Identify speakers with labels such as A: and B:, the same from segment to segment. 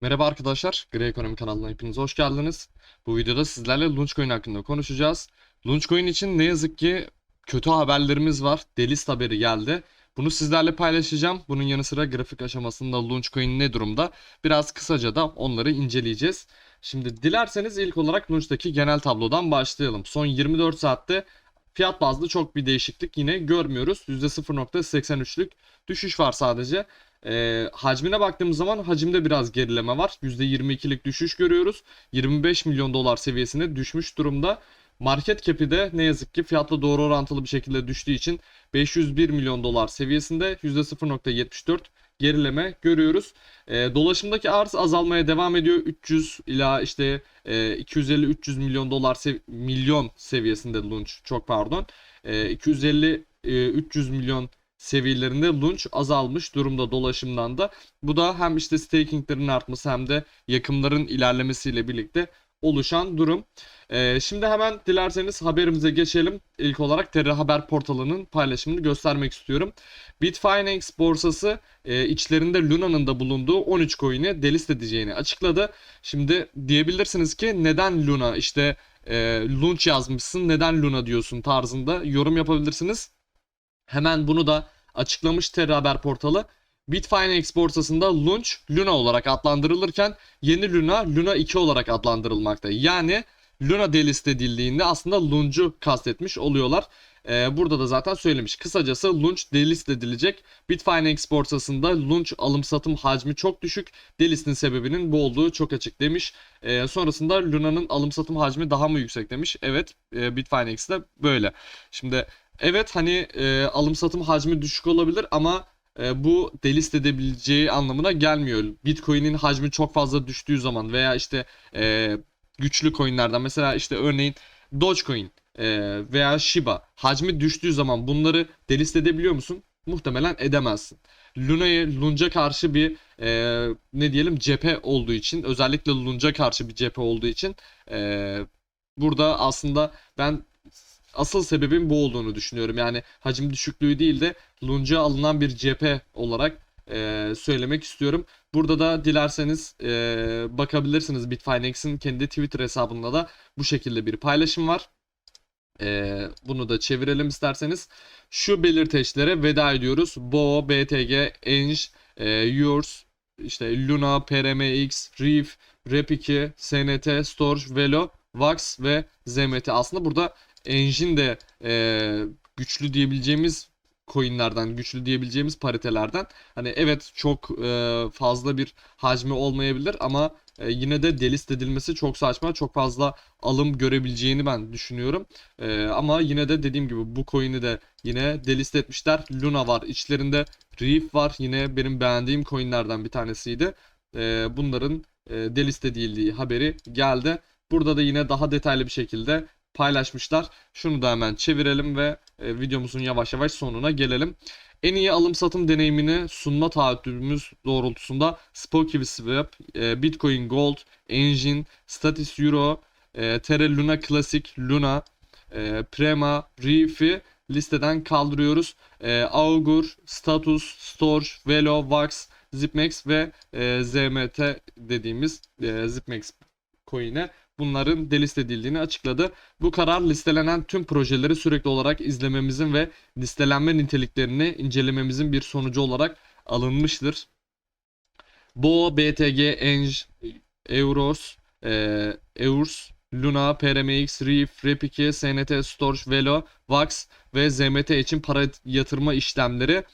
A: Merhaba arkadaşlar, Grey Ekonomi kanalına hepiniz hoş geldiniz. Bu videoda sizlerle Launchcoin hakkında konuşacağız. Launchcoin için ne yazık ki kötü haberlerimiz var. Delist haberi geldi. Bunu sizlerle paylaşacağım. Bunun yanı sıra grafik aşamasında Launchcoin ne durumda? Biraz kısaca da onları inceleyeceğiz. Şimdi dilerseniz ilk olarak Launch'taki genel tablodan başlayalım. Son 24 saatte fiyat bazlı çok bir değişiklik yine görmüyoruz. %0.83'lük düşüş var sadece. E, hacmine baktığımız zaman hacimde biraz gerileme var. %22'lik düşüş görüyoruz. 25 milyon dolar seviyesine düşmüş durumda. Market cap'i de ne yazık ki fiyatla doğru orantılı bir şekilde düştüğü için 501 milyon dolar seviyesinde %0.74 gerileme görüyoruz. E, dolaşımdaki arz azalmaya devam ediyor. 300 ila işte e, 250-300 milyon dolar sev- milyon seviyesinde launch çok pardon. E, 250 e, 300 milyon seviyelerinde launch azalmış durumda dolaşımdan da. Bu da hem işte stakinglerin artması hem de yakımların ilerlemesiyle birlikte oluşan durum. Ee, şimdi hemen dilerseniz haberimize geçelim. İlk olarak Terra Haber portalının paylaşımını göstermek istiyorum. Bitfinex borsası e, içlerinde Luna'nın da bulunduğu 13 coin'i delist edeceğini açıkladı. Şimdi diyebilirsiniz ki neden Luna işte e, launch yazmışsın neden Luna diyorsun tarzında yorum yapabilirsiniz. Hemen bunu da açıklamış Terra Haber portalı. Bitfinex borsasında Launch Luna olarak adlandırılırken yeni Luna Luna 2 olarak adlandırılmakta. Yani Luna delist edildiğinde aslında Launch'u kastetmiş oluyorlar. Ee, burada da zaten söylemiş. Kısacası Launch delist edilecek. Bitfinex borsasında Launch alım satım hacmi çok düşük. Delistin sebebinin bu olduğu çok açık demiş. Ee, sonrasında Luna'nın alım satım hacmi daha mı yüksek demiş. Evet e, Bitfinex'te böyle. Şimdi Evet hani e, alım satım hacmi düşük olabilir ama e, bu delist edebileceği anlamına gelmiyor. Bitcoin'in hacmi çok fazla düştüğü zaman veya işte e, güçlü coinlerden mesela işte örneğin Dogecoin e, veya Shiba hacmi düştüğü zaman bunları delist edebiliyor musun? Muhtemelen edemezsin. Luna'ya Lunca karşı bir e, ne diyelim cephe olduğu için özellikle Lunca karşı bir cephe olduğu için e, burada aslında ben asıl sebebin bu olduğunu düşünüyorum. Yani hacim düşüklüğü değil de lunca alınan bir cephe olarak e, söylemek istiyorum. Burada da dilerseniz e, bakabilirsiniz Bitfinex'in kendi Twitter hesabında da bu şekilde bir paylaşım var. E, bunu da çevirelim isterseniz. Şu belirteçlere veda ediyoruz. Bo, BTG, Enj, e, Yours, işte Luna, PRMX, Reef, Rep2, SNT, Storage, Velo, Vax ve ZMT. Aslında burada Engine de e, güçlü diyebileceğimiz coinlerden, güçlü diyebileceğimiz paritelerden. Hani evet çok e, fazla bir hacmi olmayabilir ama e, yine de delist edilmesi çok saçma. Çok fazla alım görebileceğini ben düşünüyorum. E, ama yine de dediğim gibi bu coin'i de yine delist etmişler. Luna var. içlerinde Reef var. Yine benim beğendiğim coinlerden bir tanesiydi. E, bunların e, delist edildiği haberi geldi. Burada da yine daha detaylı bir şekilde paylaşmışlar. Şunu da hemen çevirelim ve e, videomuzun yavaş yavaş sonuna gelelim. En iyi alım satım deneyimini sunma taahhütümüz doğrultusunda Spooky Swap, e, Bitcoin Gold, Engine, Status Euro, e, Terra Luna Classic, Luna, e, Prema, Reef'i listeden kaldırıyoruz. E, Augur, Status, Storage, Velo, Vax, Zipmex ve e, ZMT dediğimiz e, Zipmex coin'e bunların delist edildiğini açıkladı. Bu karar listelenen tüm projeleri sürekli olarak izlememizin ve listelenme niteliklerini incelememizin bir sonucu olarak alınmıştır. Bo, BTG, Enj, Euros, e, Eurs, Luna, PRMX, Reef, Rep2, SNT, Storage, Velo, Vax ve ZMT için para yatırma işlemleri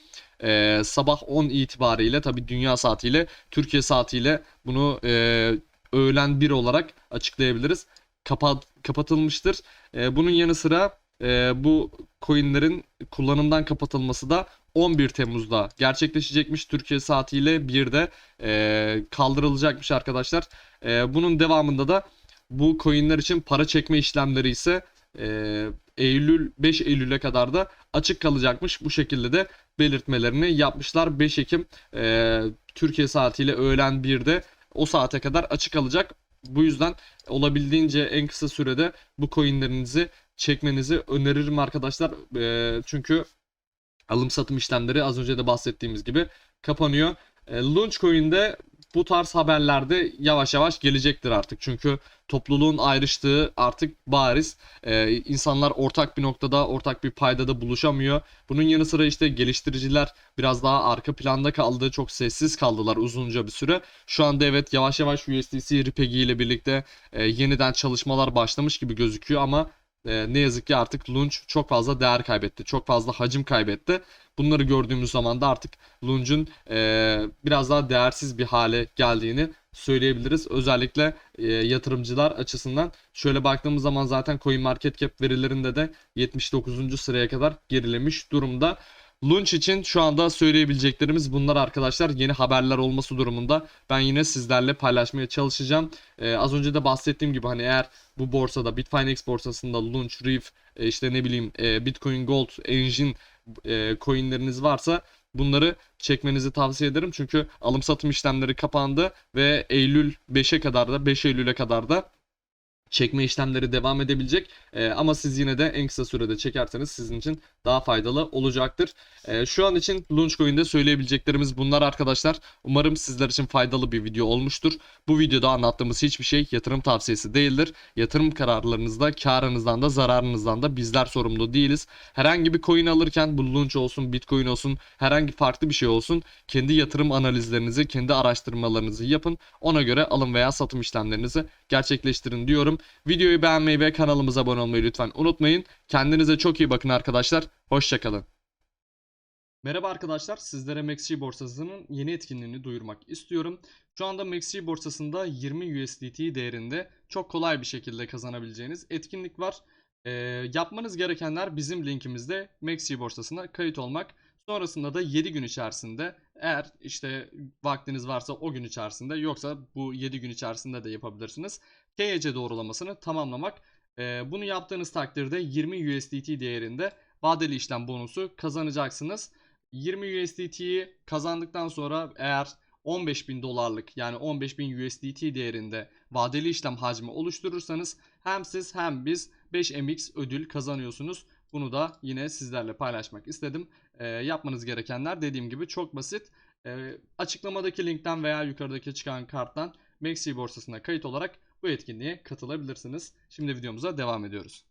A: e, sabah 10 itibariyle tabi dünya saatiyle Türkiye saatiyle bunu e, öğlen 1 olarak açıklayabiliriz. Kapat, kapatılmıştır. E, bunun yanı sıra e, bu coinlerin kullanımdan kapatılması da 11 Temmuz'da gerçekleşecekmiş. Türkiye saatiyle 1'de e, kaldırılacakmış arkadaşlar. E, bunun devamında da bu coinler için para çekme işlemleri ise e, Eylül 5 Eylül'e kadar da açık kalacakmış. Bu şekilde de belirtmelerini yapmışlar. 5 Ekim e, Türkiye saatiyle öğlen 1'de o saate kadar açık alacak. Bu yüzden olabildiğince en kısa sürede bu coinlerinizi çekmenizi öneririm arkadaşlar. E, çünkü alım satım işlemleri az önce de bahsettiğimiz gibi kapanıyor. E, Launch Coin'de bu tarz haberlerde yavaş yavaş gelecektir artık. Çünkü topluluğun ayrıştığı artık bariz. Ee, insanlar ortak bir noktada, ortak bir paydada buluşamıyor. Bunun yanı sıra işte geliştiriciler biraz daha arka planda kaldı. Çok sessiz kaldılar uzunca bir süre. Şu anda evet yavaş yavaş USDC Ripegi ile birlikte e, yeniden çalışmalar başlamış gibi gözüküyor ama e, ne yazık ki artık Launch çok fazla değer kaybetti. Çok fazla hacim kaybetti. Bunları gördüğümüz zaman da artık Launch'un e, biraz daha değersiz bir hale geldiğini söyleyebiliriz. Özellikle e, yatırımcılar açısından şöyle baktığımız zaman zaten CoinMarketCap verilerinde de 79. sıraya kadar gerilemiş durumda. Launch için şu anda söyleyebileceklerimiz bunlar arkadaşlar. Yeni haberler olması durumunda ben yine sizlerle paylaşmaya çalışacağım. Ee, az önce de bahsettiğim gibi hani eğer bu borsada Bitfinex borsasında Launch, Reef, e, işte ne bileyim e, Bitcoin Gold, Engine e, coinleriniz varsa bunları çekmenizi tavsiye ederim. Çünkü alım satım işlemleri kapandı ve Eylül 5'e kadar da 5 Eylül'e kadar da çekme işlemleri devam edebilecek. Ee, ama siz yine de en kısa sürede çekerseniz sizin için daha faydalı olacaktır. Ee, şu an için Launchcoin'de söyleyebileceklerimiz bunlar arkadaşlar. Umarım sizler için faydalı bir video olmuştur. Bu videoda anlattığımız hiçbir şey yatırım tavsiyesi değildir. Yatırım kararlarınızda karınızdan da zararınızdan da bizler sorumlu değiliz. Herhangi bir coin alırken bu Launch olsun, Bitcoin olsun, herhangi farklı bir şey olsun kendi yatırım analizlerinizi, kendi araştırmalarınızı yapın. Ona göre alım veya satım işlemlerinizi gerçekleştirin diyorum. Videoyu beğenmeyi ve kanalımıza abone olmayı lütfen unutmayın. Kendinize çok iyi bakın arkadaşlar. Hoşçakalın. Merhaba arkadaşlar, sizlere MaxG borsasının yeni etkinliğini duyurmak istiyorum. Şu anda MaxG borsasında 20 USDT değerinde çok kolay bir şekilde kazanabileceğiniz etkinlik var. Ee, yapmanız gerekenler bizim linkimizde MaxG borsasına kayıt olmak. Sonrasında da 7 gün içerisinde eğer işte vaktiniz varsa o gün içerisinde yoksa bu 7 gün içerisinde de yapabilirsiniz. KYC doğrulamasını tamamlamak. Ee, bunu yaptığınız takdirde 20 USDT değerinde vadeli işlem bonusu kazanacaksınız. 20 USDT'yi kazandıktan sonra eğer 15.000 dolarlık yani 15.000 USDT değerinde vadeli işlem hacmi oluşturursanız hem siz hem biz 5MX ödül kazanıyorsunuz. Bunu da yine sizlerle paylaşmak istedim. Ee, yapmanız gerekenler dediğim gibi çok basit. Ee, açıklamadaki linkten veya yukarıdaki çıkan karttan Maxi borsasına kayıt olarak bu etkinliğe katılabilirsiniz. Şimdi videomuza devam ediyoruz.